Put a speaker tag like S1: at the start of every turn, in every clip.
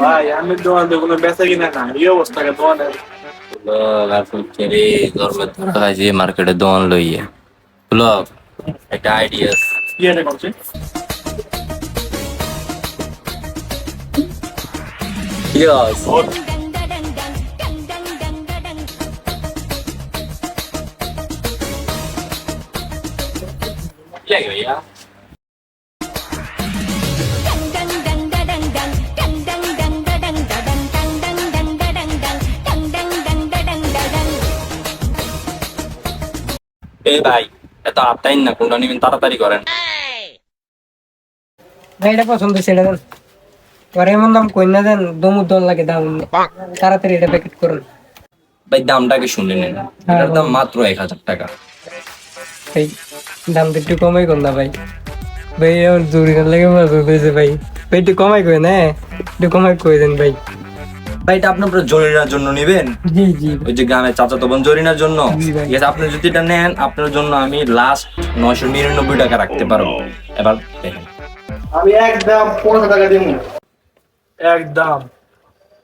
S1: ভাই আমি দোকান দিয়ে কোনো বেচা কিনা না এই অবস্থা দোকানের
S2: যে মার্কেটে দোকান লইয়ে। ব্লগ একটা আইডিয়া
S1: কি এটা করছে?
S2: এ ভাই এত আটটাই না কোনটা নিবেন তাড়াতাড়ি করেন।
S3: ভাই এটা পছন্দ সেটা দেন। পরে এমন দাম কই না দেন দমু দল লাগে দাম। তাড়াতাড়ি এটা প্যাকেট করুন।
S2: ভাই দামটাকে শুনে নিন। এটার দাম মাত্র এক হাজার টাকা।
S3: ভাই দাম তো একটু কমাই কর না ভাই। ভাই আমার জরুরি লাগে ভাই। ভাই একটু কমাই কই না একটু কমাই কই দেন ভাই।
S2: ভাই এটা আপনি আপনার জরিনার জন্য নেবেন?
S3: জি জি।
S2: ওই যে গ্রামের চাচাতো বোন জরিনার জন্য? ঠিক আছে আপনি যদি এটা নেন আপনার জন্য আমি লাস্ট নয়শো নিরানব্বই টাকা রাখতে পারব। এবার দেখেন।
S1: আমি একদম পনেরোশো টাকা দিব একদম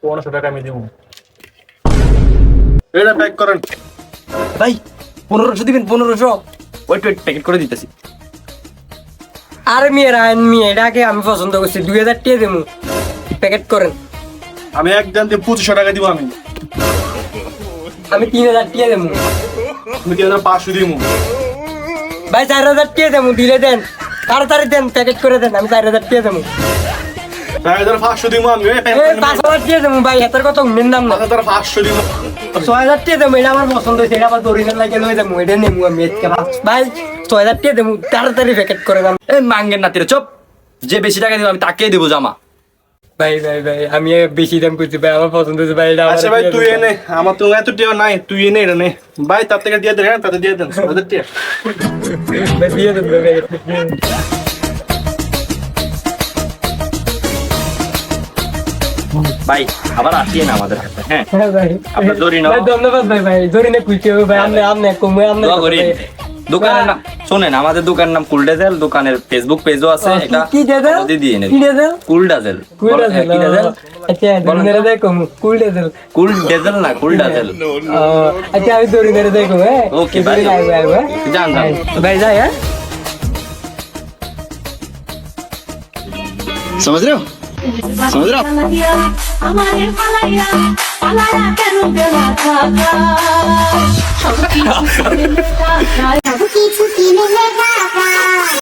S1: পনেরোশো টাকা আমি দিব এটা প্যাক করেন।
S2: ভাই পনেরোশো দিবেন পনেরোশো? ওয়েট ওয়েট প্যাকেট করে দিতেছি।
S3: আর মেয়ে রায়ন মেয়ে এটাকে আমি পছন্দ করছি। দুই হাজার টাকা দেবো প্যাকেট করেন।
S1: আমি একদম দিয়ে পঁচিশশো টাকা দিব আমি।
S3: আমি তিন হাজার টাকা দেবো।
S1: আমি কি পাঁচশো দিব
S3: ভাই চার হাজার টাকা দেবো দিলে দেন। তাড়াতাড়ি দেন প্যাকেট করে দেন আমি চার হাজার টাকা দেবো।
S1: চার হাজার পাঁচশো দিব আমি এই প্যাক
S3: এই
S1: করেন।
S3: পাঁচ হাজার টাকা দেবো ভাই হাতের কথা উন্নয়ন দাম না
S1: হাজার পাঁচশো দিব
S3: ছয় হাজার টাকা দেবো এটা আমার পছন্দ হয়েছে এটা আমার দড়ি লাগে লয়ে যাব এটা নেব আমি আজকে ভাই ছয় হাজার টাকা দেবো তাড়াতাড়ি প্যাকেট করে দেন।
S2: এই মাঙ্গের নাতিরে চপ! যে বেশি টাকা দিব আমি তাকেই দেবো জামা।
S3: ভাই ভাই ভাই আমি বেশি দাম করছি ভাই আমার পছন্দ হয়েছে ভাই এটা
S1: আচ্ছা ভাই তুই এনে আমার তো এত টাকা নাই তুই এনে এটা নে। ভাই তার থেকে দিয়ে দেন হ্যাঁ তাতে দিয়ে দেন হাজার
S3: ভাই দিয়ে দেন ভাই
S2: ভাই আবার আসিয়ে না আমাদের হাতে হ্যাঁ?
S3: হ্যাঁ ভাই।
S2: আপনার।
S3: ভাই ধন্যবাদ ভাই ভাই না কুইতে হবে ভাই আপনি আপনি কমে আপনি
S2: দোকানের নাম শোনেন আমাদের দোকানের নাম কুল ডাজেল দোকানের ফেসবুক পেজও আছে
S3: কি-
S2: এটা
S3: কি ডাজেল?
S2: follow দিয়ে দিয়ে নেন
S3: কি ডাজেল?
S2: কুল ডাজেল
S3: কুল
S2: বলো,
S3: ডাজেল
S2: কি ডাজেল
S3: আচ্ছা দড়ি নেড়ে দেয় কম কুল ডাজেল
S2: কুল ডাজেল না কুল ডাজেল
S3: ও, আচ্ছা আমি দড়ি নেড়ে দেয় কম হ্যাঁ
S2: ওকে ভাই
S3: দড়ি লাগবে, লাগবে, হ্যাঁ?
S2: যান যান
S3: ভাই যাই হ্যাঁ
S4: समझ रहे हो समझ रहे हो
S5: সব কিছু কিনে